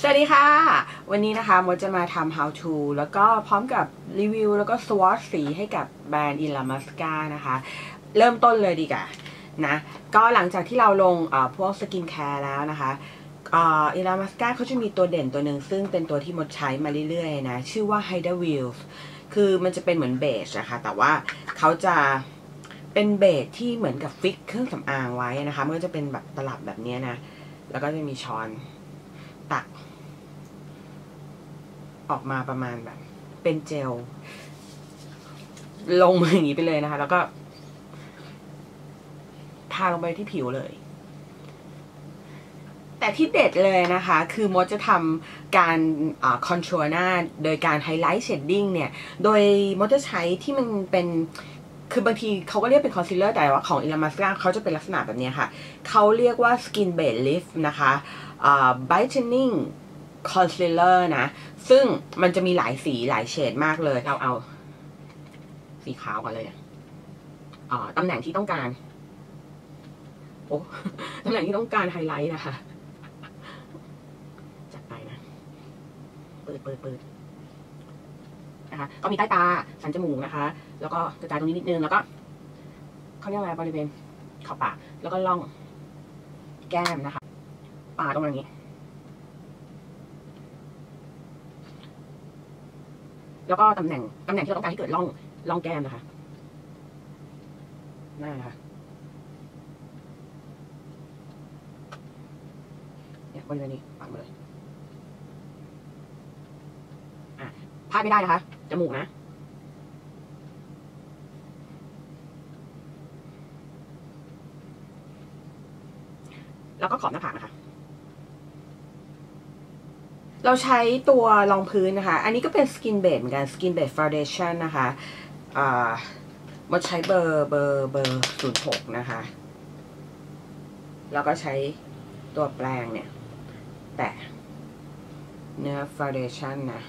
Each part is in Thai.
สวัสดีค่ะ วันนี้นะคะมดจะมาทำ how to แล้วก็พร้อมกับรีวิวแล้วก็ swatch สีให้กับแบรนด์ Ila Masca นะคะ เริ่มต้นเลยดีกว่านะ ก็หลังจากที่เราลงพวกสกินแคร์แล้วนะคะอิลามัสกาเขาจะมีตัวเด่นตัวหนึ่งซึ่งเป็นตัวที่มดใช้มาเรื่อยๆนะ ชื่อว่า Hida Wheels คือมันจะเป็นเหมือนเบสนะคะแต่ว่าเขาจะเป็นเบสที่เหมือนกับฟิกเครื่องสำอางไว้นะคะ มันก็จะเป็นแบบตลับแบบนี้นะ แล้วก็จะมีช้อนตัก ออกมาประมาณแบบ เป็นเจล ลงมาอย่างนี้ไปเลยนะคะ แล้วก็ทาลงไปที่ผิวเลย แต่ที่เด็ดเลยนะคะ คือมดจะทำการคอนโทรลหน้า โดยการไฮไลท์เชดดิ้งเนี่ย โดยมดจะใช้ที่มันเป็นคือบางทีเขาก็เรียกเป็นคอนซีลเลอร์แต่ว่าของอิลามาสกาเขาจะเป็นลักษณะแบบนี้ค่ะ เขาเรียกว่า Skin Base Lift นะคะ Brightening Concealer นะ ซึ่งมันจะมีหลายสีหลายเฉดมากเลย เราเอา สีขาวก่อนเลยอ่าตำแหน่งที่ต้องการ โอ้ตำแหน่งที่ต้องการไฮไลท์นะคะ จัดไปนะ เปิดเปิดเปิดนะคะก็มีใต้ตา สันจมูกนะคะ แล้วก็กระจายตรงนี้นิดนึง แล้วก็เขาเรียกอะไรบริเวณขอบปาก แล้วก็ล่องแก้มนะคะ ปาตรงนี้ แล้วก็ตำแหน่งตำแหน่งที่เราต้องการให้เกิดร่องร่องแก้มนะคะหน้านะคะเนี่ยบริเวณนี้ปัดมาเลยอะพลาดไม่ได้นะคะจมูกนะแล้วก็ขอบนะคะ เราใช้ตัวรองพื้นนะคะ อันนี้ก็เป็น Skin Base เหมือนกัน Skin Base Foundation นะคะอ่ามาใช้เบอร์เบอร์เบอร์ศูนย์หกนะคะ แล้วก็ใช้ตัวแปรงเนี่ย แตะเนื้อ Foundation นะ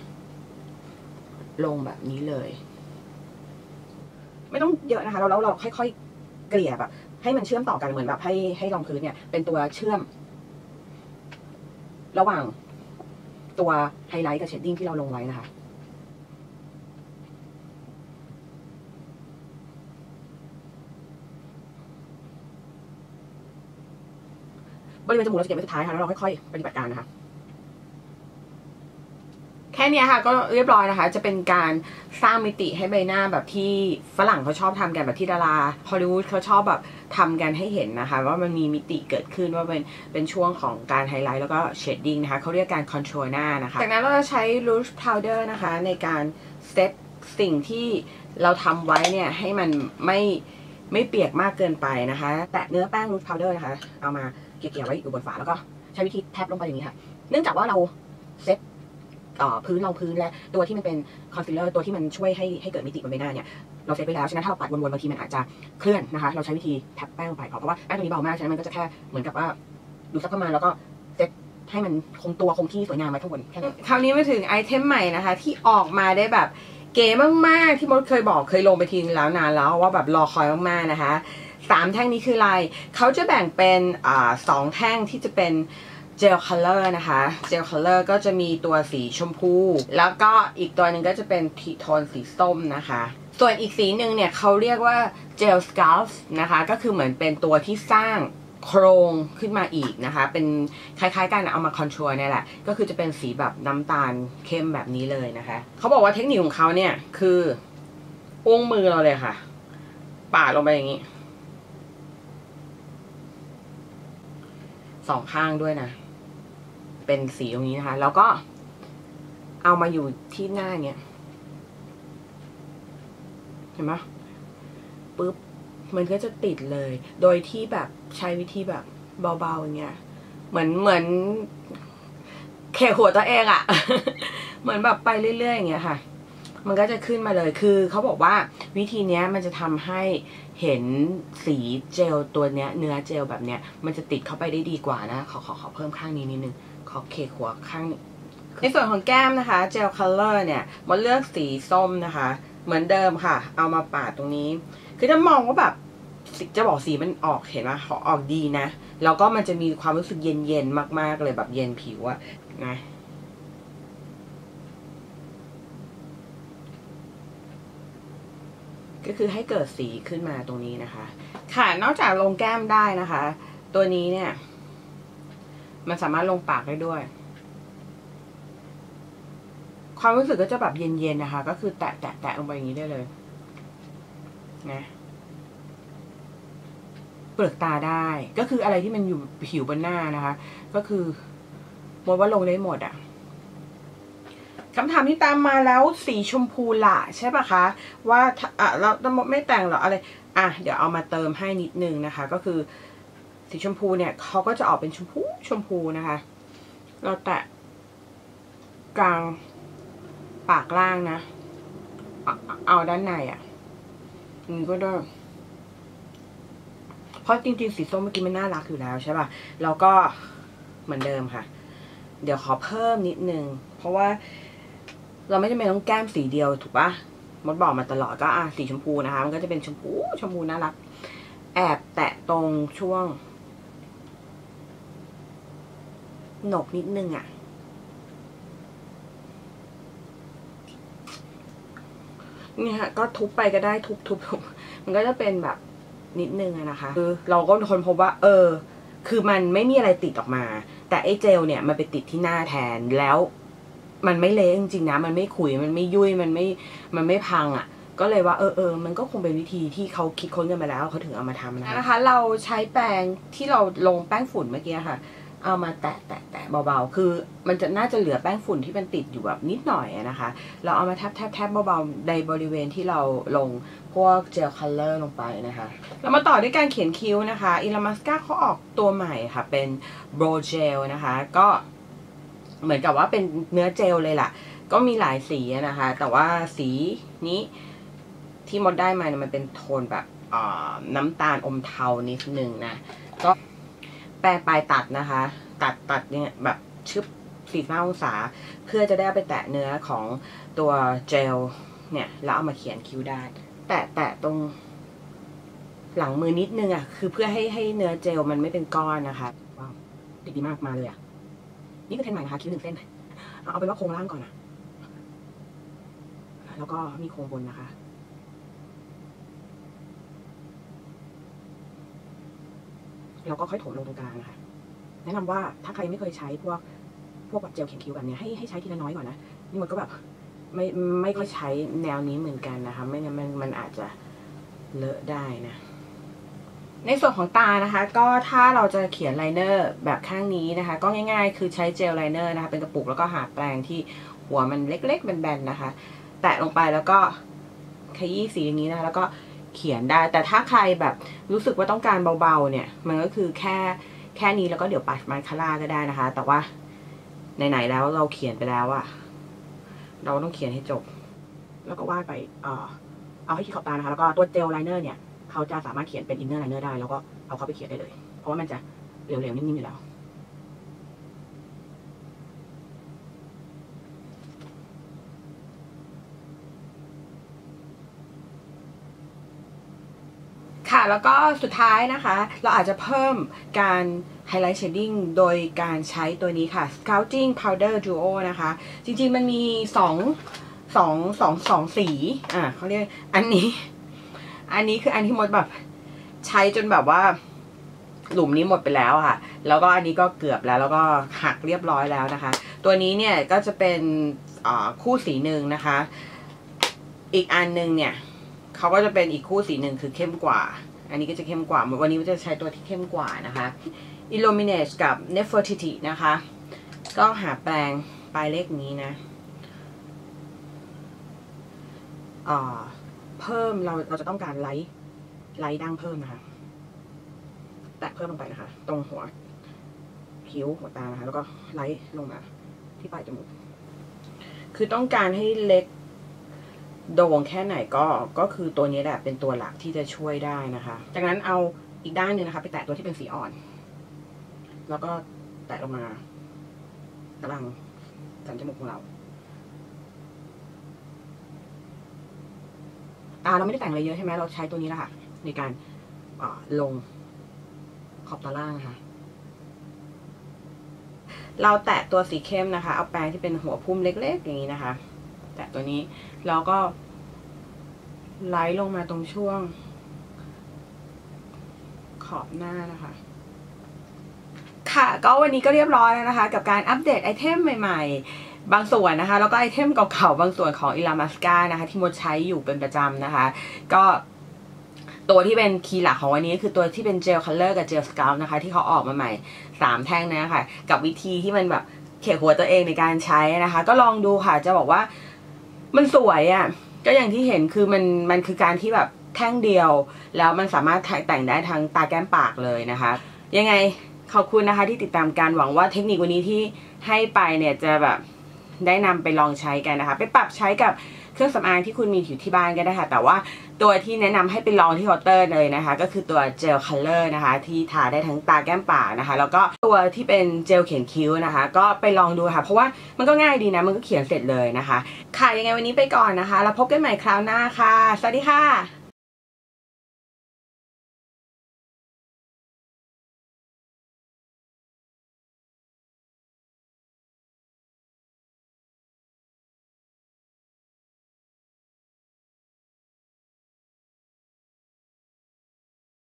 ลงแบบนี้เลย ไม่ต้องเยอะนะคะ เราเราเราค่อยๆ เกลี่ยแบบ ให้มันเชื่อมต่อกันเหมือนแบบให้ให้รองพื้นเนี่ย เป็นตัวเชื่อม ระหว่าง ตัวไฮไลท์กับเชดดิ้งที่เราลงไว้นะคะ บริเวณจมูกเราจะเก็บไว้สุดท้ายค่ะ แล้วเราค่อยๆปฏิบัติการนะคะ แค่นี้ค่ะก็เรียบร้อยนะคะ จะเป็นการสร้างมิติให้ใบหน้าแบบที่ฝรั่งเขาชอบทำกันแบบที่ดาราฮอลลีวูดเขาชอบแบบทำกันให้เห็นนะคะ ว่ามันมีมิติเกิดขึ้นว่าเป็นเป็นช่วงของการไฮไลท์แล้วก็เชดดิ้งนะคะเขาเรียกการคอนโทรลหน้านะคะ จากนั้นเราจะใช้รูชพาวเดอร์นะคะ ในการเซตสิ่งที่เราทำไว้เนี่ยให้มันไม่ไม่เปียกมากเกินไปนะคะ แตะเนื้อแป้งรูชพาวเดอร์นะคะ เอามาเกี่ยวๆไว้อยู่บนฝาแล้วก็ใช้วิธีแทบลงไปอย่างนี้ค่ะ เนื่องจากว่าเราเซต พื้นรองพื้นและตัวที่มันเป็นคอนซีลเลอร์ตัวที่มันช่วยให้ให้เกิดมิติบนใบหน้าเนี่ยเราเซตไปแล้วฉะนั้นถ้าเราปัดวนๆบางทีมันอาจจะเคลื่อนนะคะ เราใช้วิธีแท็บแป้งลงไปเพราะว่าแป้งตัวนี้เบามากฉะนั้นมันก็จะแค่เหมือนกับว่าดูซักเข้ามาแล้วก็เซตให้มันคงตัวคงที่สวยงามไว้ข้างบนแค่นั้นคราวนี้มาถึงไอเทมใหม่นะคะ ที่ออกมาได้แบบเก๋มากๆที่มดเคยบอกเคยลงไปทีนึงแล้วนานแล้วว่าแบบรอคอยมากๆนะคะสามแท่งนี้คืออะไรเขาจะแบ่งเป็นอสองแท่งที่จะเป็น เจลคัลเลอร์นะคะ เจลคัลเลอร์ก็จะมีตัวสีชมพู แล้วก็อีกตัวหนึ่งก็จะเป็นทีโทนสีส้มนะคะ ส่วนอีกสีหนึ่งเนี่ยเขาเรียกว่าเจลสกาลฟ์นะคะ ก็คือเหมือนเป็นตัวที่สร้างโครงขึ้นมาอีกนะคะ เป็นคล้ายๆกันเอามาคอนโทรลเนี่ยแหละ ก็คือจะเป็นสีแบบน้ำตาลเข้มแบบนี้เลยนะคะ เขาบอกว่าเทคนิคของเขาเนี่ยคืออุ้งมือเราเลยค่ะ ปาดลงไปอย่างนี้สองข้างด้วยนะ เป็นสีตรงนี้นะคะ แล้วก็เอามาอยู่ที่หน้าเนี้ยเห็นไหมปุ๊บมันก็จะติดเลย โดยที่แบบใช้วิธีแบบเบาๆอย่างเงี้ย เหมือนเหมือนเขหัวตัวเองอะเหมือนแบบไปเรื่อยๆอย่างเงี้ยค่ะ มันก็จะขึ้นมาเลย คือเขาบอกว่าวิธีเนี้ยมันจะทำให้เห็นสีเจลตัวเนี้ย เนื้อเจลแบบเนี้ย มันจะติดเข้าไปได้ดีกว่านะ ขอขอขอเพิ่มข้างนี้นิดนึง อเคหัวข้างในส่วนของแก้มนะคะเจลคัลเลอร์เนี่ยมาเลือกสีส้มนะคะ เหมือนเดิมค่ะ เอามาปาดตรงนี้ คือถ้ามองว่าแบบจะบอกสีมันออกเห็นไหมออกดีนะ แล้วก็มันจะมีความรู้สึกเย็นๆมาก ๆ เลยแบบเย็นผิวอะนะก็คือให้เกิดสีขึ้นมาตรงนี้นะคะ ค่ะ นอกจากลงแก้มได้นะคะ ตัวนี้เนี่ย มันสามารถลงปากได้ด้วย ความรู้สึกก็จะแบบเย็นๆนะคะ ก็คือแตะแตะแตะลงไปอย่างนี้ได้เลย นะเปลือกตาได้ ก็คืออะไรที่มันอยู่ผิวบนหน้านะคะ ก็คือมดว่าลงได้หมดอะคำถามที่ตามมาแล้วสีชมพูละใช่ปะคะ ว่าถ้าอะเราไม่แต่งหรออะไร อะเดี๋ยวเอามาเติมให้นิดนึงนะคะ ก็คือ สีชมพูเนี่ยเขาก็จะออกเป็นชมพูชมพูนะคะ เราแตะกลางปากล่างนะเอาเอาด้านในอะ่ะนี่ก็ได้เพราะจริง ๆ สีส้มเมื่อกี้มันน่ารักอยู่แล้วใช่ป่ะแล้วก็เหมือนเดิมค่ะ เดี๋ยวขอเพิ่มนิดนึง เพราะว่าเราไม่จำเป็นต้องแก้มสีเดียวถูกปะมดบอกมาตลอดก็อะสีชมพูนะคะ มันก็จะเป็นชมพูชมพูน่ารัก แอบแตะตรงช่วง หนกนิดนึงอะ่ะ นี่ฮะ ก็ทุบไปก็ได้ทุบทุบทุบมันก็จะเป็นแบบนิดนึงอะนะคะ คือเราก็คนพบว่า เออ คือมันไม่มีอะไรติดออกมา แต่ไอ้เจลเนี่ยมันไปติดที่หน้าแทนแล้ว มันไม่เละจริงๆนะ มันไม่ขุยมันไม่ยุ่ยมันไม่มันไม่พังอะ่ะก็เลยว่าเออเออมันก็คงเป็นวิธีที่เขาคิดค้นกันมาแล้วเขาถึงเอามาทำนะคะนะคะ เราใช้แปรงที่เราลงแป้งฝุ่นเมื่อกี้ค่ะ เอามาแตะแตะแตะเบาๆ คือมันจะน่าจะเหลือแป้งฝุ่นที่มันติดอยู่แบบนิดหน่อยนะคะ เราเอามาแทบแทบแทบเบาๆในบริเวณที่เราลงพวกเจลคัลเลอร์ลงไปนะคะ เรามาต่อด้วยการเขียนคิ้วนะคะอิลามัสกาเขาออกตัวใหม่ค่ะ เป็นโบรเจลนะคะ ก็เหมือนกับว่าเป็นเนื้อเจลเลยล่ะ ก็มีหลายสีนะคะ แต่ว่าสีนี้ที่มดได้มาเนี่ยมันเป็นโทนแบบน้ำตาลอมเทานิดนึงนะ ก็ แปรงปลายตัดนะคะ ตัดตัดเนี่ยแบบชึบสี่ห้าองศา เพื่อจะได้ไปแตะเนื้อของตัวเจลเนี่ยแล้วเอามาเขียนคิ้วได้แตะแตะตรงหลังมือนิดนึงอะ คือเพื่อให้ให้เนื้อเจลมันไม่เป็นก้อนนะคะว้าวติดดีมากมาเลยอะ นี่คือเทนใหม่นะคะคิ้วหนึ่งเส้นเอาเป็นว่าโครงล่างก่อนนะแล้วก็มีโครงบนนะคะ แล้วก็ค่อยถมลงตรงกลางนะคะแนะนำว่าถ้าใครไม่เคยใช้พวกพวกแบบเจลเขียนคิ้วแบบเนี้ยให้ให้ใช้ทีละน้อยก่อนนะนี่มันก็แบบไม่ไม่ค่อยใช้แนวนี้เหมือนกันนะคะ ไม่งั้นมันมันอาจจะเลอะได้นะ ในส่วนของตานะคะ ก็ถ้าเราจะเขียนไลเนอร์แบบข้างนี้นะคะ ก็ง่ายๆ คือใช้เจลไลเนอร์นะคะ เป็นกระปุกแล้วก็หาแปรงที่หัวมันเล็กๆแบนๆนะคะ แตะลงไปแล้วก็ขยี้สีอย่างนี้นะคะแล้วก็ เขียนได้ แต่ถ้าใครแบบรู้สึกว่าต้องการเบาๆ เนี่ย มันก็คือแค่แค่นี้แล้วก็เดี๋ยวปัดมาคาร่าก็ได้นะคะ แต่ว่าไหนๆแล้วเราเขียนไปแล้วอะเราต้องเขียนให้จบ แล้วก็วาดไปเอ่อเอาให้ที่ขอบตานะคะ แล้วก็ตัวเจลไลเนอร์เนี่ย เขาจะสามารถเขียนเป็นอินเนอร์ไลเนอร์ได้ แล้วก็เอาเข้าไปเขียนได้เลย เพราะว่ามันจะเหลวๆนิ่มๆอยู่แล้ว ค่ะ แล้วก็สุดท้ายนะคะ เราอาจจะเพิ่มการ highlight shading โดยการใช้ตัวนี้ค่ะ Scouting Powder Duo นะคะ จริงๆมันมีสองสองสองสองสี อ่าเขาเรียก อันนี้ อันนี้คืออันที่มดแบบใช้จนแบบว่าหลุมนี้หมดไปแล้วค่ะ แล้วก็อันนี้ก็เกือบแล้ว แล้วก็หักเรียบร้อยแล้วนะคะ ตัวนี้เนี่ยก็จะเป็นคู่สีหนึ่งนะคะ อีกอันหนึ่งเนี่ย เขาก็จะเป็นอีกคู่สีหนึ่งคือเข้มกว่า อันนี้ก็จะเข้มกว่า วันนี้จะใช้ตัวที่เข้มกว่านะคะ Illuminate กับ Nefertiti นะคะ ก็หาแปลงปลายเลขนี้นะอ่าเพิ่มเราเราจะต้องการไลท์ไลท์ดั้งเพิ่มนะคะ แตะเพิ่มลงไปนะคะ ตรงหัวคิ้วหัวตานะคะ แล้วก็ไลท์ลงมาที่ปลายจมูก คือต้องการให้เล็ก โด่งแค่ไหนก็ก็คือตัวนี้แหละเป็นตัวหลักที่จะช่วยได้นะคะ จากนั้นเอาอีกด้านหนึ่งนะคะ ไปแตะตัวที่เป็นสีอ่อน แล้วก็แตะลงมากำลังสันจมูกของเราตาเราไม่ได้แต่งอะไรเยอะใช่ไหมเราใช้ตัวนี้แหละค่ะ ในการลงขอบตาล่างนะคะเราแตะตัวสีเข้มนะคะ เอาแปรงที่เป็นหัวพุ่มเล็กๆ อย่างนี้นะคะ แตะตัวนี้ แล้วก็ไลท์ลงมาตรงช่วง ขอบหน้านะคะค่ะก็วันนี้ก็เรียบร้อยแล้วนะคะ กับการอัปเดตไอเทมใหม่ๆ บางส่วนนะคะ แล้วก็ไอเทมเก่าๆ บางส่วนของอิลามัสกานะคะ ที่มดใช้อยู่เป็นประจำนะคะ ก็ตัวที่เป็นคีย์หลักของวันนี้คือตัวที่เป็นเจลคัลเลอร์กับเจลสกาวนะคะ ที่เขาออกมาใหม่สามแท่งนะคะกับวิธีที่มันแบบเขี่ยหัวตัวเองในการใช้นะคะ ก็ลองดูค่ะจะบอกว่า มันสวยอะ่ะก็อย่างที่เห็นคือมันมันคือการที่แบบแท่งเดียว แล้วมันสามารถแต่งได้ทั้งตาแก้มปากเลยนะคะ ยังไงขอบคุณนะคะที่ติดตามการหวังว่าเทคนิควันนี้ที่ให้ไปเนี่ยจะแบบได้นำไปลองใช้กันนะคะ ไปปรับใช้กับเครื่องสำอางที่คุณมีอยู่ที่บ้านก็ได้ค่ะ แต่ว่า ตัวที่แนะนำให้ไปลองที่เคาน์เตอร์เลยนะคะ ก็คือตัวเจลคัลเลอร์นะคะ ที่ทาได้ทั้งตาแก้มปากนะคะ แล้วก็ตัวที่เป็นเจลเขียนคิ้วนะคะ ก็ไปลองดูค่ะ เพราะว่ามันก็ง่ายดีนะ มันก็เขียนเสร็จเลยนะคะ ค่ะยังไงวันนี้ไปก่อนนะคะ แล้วพบกันใหม่คราวหน้าค่ะ สวัสดีค่ะ